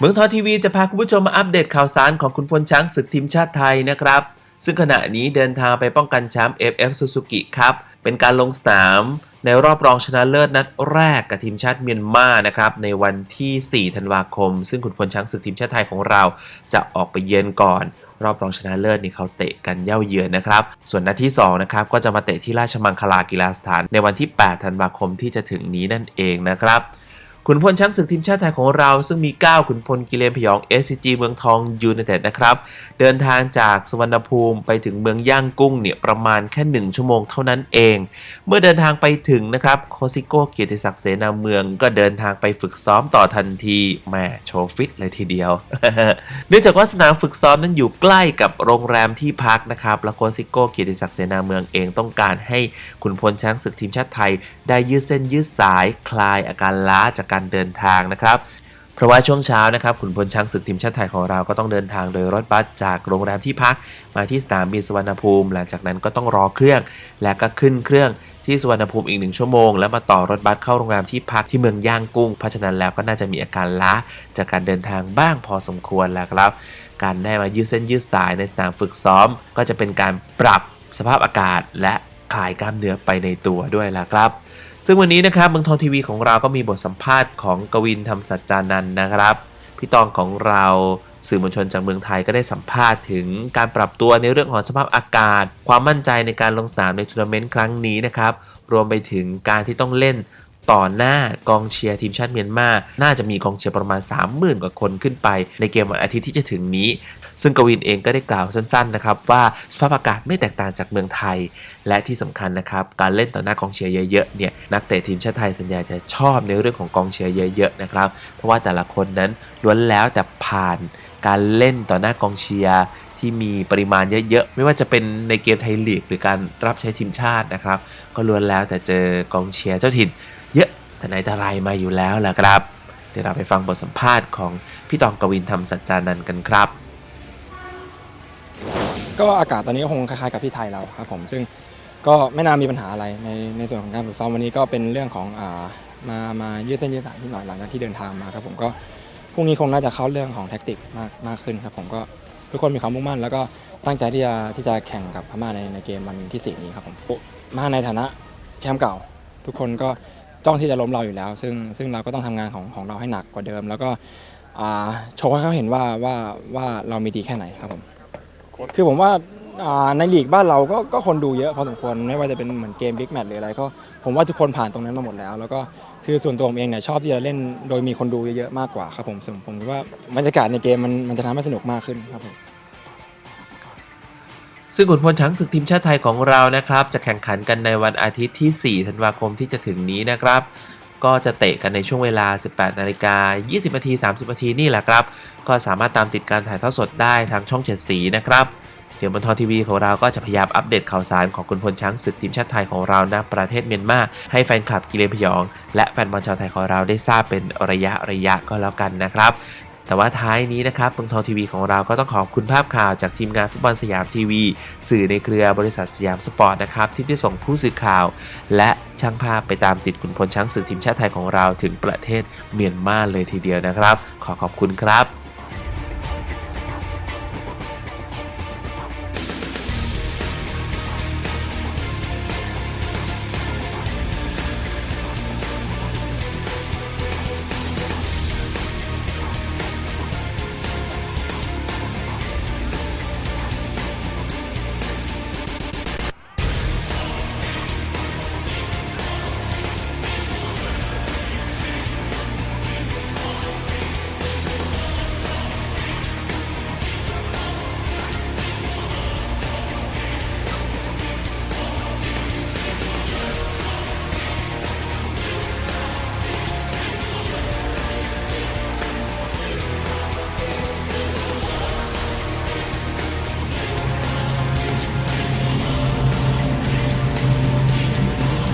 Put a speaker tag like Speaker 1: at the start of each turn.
Speaker 1: เมืองทองทีวีจะพาคุณผู้ชมมาอัปเดตข่าวสารของคุณพลช้างศึกทีมชาติไทยนะครับ ซึ่งขณะนี้เดินทางไปป้องกันแชมป์ FF Suzuki ครับ เป็นการลงสนามในรอบรองชนะเลิศนัดแรกกับทีมชาติเมียนมานะครับในวันที่ 4 ธันวาคม ซึ่งคุณพลช้างศึกทีมชาติไทยของเรา จะออกไปเยือนก่อน รอบรองชนะเลิศนี่เขาเตะกันเย่าเยือนนะครับ ส่วนนัดที่2นะครับก็จะมาเตะที่ราชมังคลากีฬาสถานในวันที่ 8 ธันวาคมที่จะถึงนี้นั่นเองนะครับ ขุนพลช้างศึกทีมชาติไทยของเราซึ่งมี 9 ขุนพลกิเลนพยอง SCG เมืองทองยูไนเต็ดนะครับ เดินทางจากสวรรณภูมิไปถึงเมืองย่างกุ้งเนี่ยประมาณแค่ 1 ชั่วโมงเท่านั้นเอง เมื่อเดินทางไปถึงนะครับโคซิโก้เกียรติศักดิ์เสนาเมือง ก็เดินทางไปฝึกซ้อมต่อทันทีแหม่โชว์ฟิตเลยทีเดียว เนื่องจากว่าสนามฝึกซ้อมนั้นอยู่ใกล้กับโรงแรมที่พักนะครับและโคซิโก้เกียรติศักดิ์เสนาเมืองเองต้องการให้ขุนพลช้างศึกทีมชาติไทย ได้ยืดเส้นยืดสายคลายอาการล้าจากการเดินทางนะครับ เพราะว่าช่วงเช้านะครับขุนพลช้างศึกทีมชาติไทยของเราก็ต้องเดินทางโดยรถบัสจากโรงแรมที่พักมาที่สนามบินสุวรรณภูมิ หลังจากนั้นก็ต้องรอเครื่อง และก็ขึ้นเครื่องที่สุวรรณภูมิอีกหนึ่งชั่วโมง แล้วมาต่อรถบัสเข้าโรงแรมที่พักที่เมืองย่างกุ้ง เพราะฉะนั้นแล้วก็น่าจะมีอาการล้าจากการเดินทางบ้างพอสมควรแล้วครับ การได้มายืดเส้นยืดสายในสนามฝึกซ้อม ก็จะเป็นการปรับสภาพอากาศและ คลายกล้ามเนื้อไปในตัวด้วยล่ะครับ ซึ่งวันนี้นะครับเมืองทองทีวีของเราก็มีบทสัมภาษณ์ของกวินธรรมสัจจานันท์นะครับพี่ตองของเราสื่อมวลชนจากเมืองไทยก็ได้สัมภาษณ์ถึงการปรับตัวในเรื่องของสภาพอากาศ ความมั่นใจในการลงสนามในทัวร์นาเมนต์ครั้งนี้นะครับ รวมไปถึงการที่ต้องเล่น ต่อหน้ากองเชียร์ทีมชาติเมียนมา น่าจะมีกองเชียร์ประมาณ 30,000 กว่าคนขึ้นไป ในเกมวันอาทิตย์ที่จะถึงนี้ ซึ่งกวินเองก็ได้กล่าวสั้นๆนะครับว่าสภาพอากาศไม่แตกต่างจากเมืองไทย และที่สำคัญนะครับการเล่นต่อหน้ากองเชียร์เยอะๆเนี่ยนักเตะทีมชาติไทยส่วนใหญ่จะชอบในเรื่องของกองเชียร์เยอะๆนะครับเพราะว่าแต่ละคนนั้นล้วนแล้วแต่ผ่านการเล่นต่อหน้ากองเชียร์ที่มีปริมาณเยอะๆ ไม่ว่าจะเป็นในเกมไทยลีกหรือการรับใช้ทีมชาตินะครับ ก็ล้วนแล้วแต่เจอกองเชียร์เจ้าถิ่น เยอะแต่ไหนแต่ไรมาอยู่แล้วแหละครับ เดี๋ยวเราไปฟังบทสัมภาษณ์ของพี่ตองกวินธรรมสัจจานันท์กันครับ
Speaker 2: ก็อากาศตอนนี้ก็คงคล้ายๆกับที่ไทยเราครับผมซึ่งก็ไม่น่ามีปัญหาอะไรในในส่วนของการฝึกซ้อมวันนี้ก็เป็นเรื่องของอ่ามามายืดเส้นยืดสายที่หน่อยหลังจากที่เดินทางมาครับผมก็พรุ่งนี้คงน่าจะเข้าเรื่องของแท็กติกมากมากขึ้นครับผมก็ทุกคนมีความมุ่งมั่น แล้วก็ตั้งใจที่จะที่จะแข่งกับพม่าในในเกมวันที่สี่นี้ครับผมมาในฐานะแชมป์เก่า ทุกคนก็ จ้องที่จะล้มเราอยู่แล้ว ซึ่งซึ่งเราก็ต้องทำงานของของเราให้หนักกว่าเดิม แล้วก็อ่าโชว์ให้เขาเห็นว่าว่าว่าเรามีดีแค่ไหนครับผมคือผมว่าอ่าในลีกบ้านเราก็ก็คนดูเยอะพอสมควรไม่ว่าจะเป็นเหมือนเกมบิ๊กแมตช์หรืออะไรก็ผมว่าทุกคนผ่านตรงนั้นมาหมดแล้ว แล้วก็คือส่วนตัวผมเองเนี่ยชอบที่จะเล่นโดยมีคนดูเยอะๆมากกว่าครับผมซึ่งผมคิดว่าบรรยากาศในเกมมันมันจะทำให้สนุกมากขึ้นครับผม
Speaker 1: ซึ่งขุนพลช้างศึกทีมชาติไทยของเรานะครับ จะแข่งขันกันในวันอาทิตย์ที่ 4 ธันวาคมที่จะถึงนี้นะครับ ก็จะเตะกันในช่วงเวลา 18 นาฬิกา 20 นาที 30 นาทีนี่แหละครับ ก็สามารถตามติดการถ่ายทอดสดได้ทางช่องเจ็ดสีนะครับ เดี๋ยวบนทอทีวีของเราก็จะพยายามอัปเดตข่าวสารของคุณพลช้างศึกทีมชาติไทยของเราณประเทศเมียนมาให้แฟนคลับกิเลนพยอง และแฟนบอลชาวไทยของเราได้ทราบเป็นระยะระยะก็แล้วกันนะครับ แต่ว่าท้ายนี้นะครับตรงทองทีวีของเราก็ต้องขอบคุณภาพข่าวจากทีมงานฟุตบอลสยามทีวี สื่อในเครือบริษัทสยามสปอร์ตนะครับที่ได้ส่งผู้สื่อข่าว และช่างภาพไปตามติดขุนพลช้างศึกทีมชาติไทยของเราถึงประเทศเมียนมาเลยทีเดียวนะครับ ขอขอบคุณครับ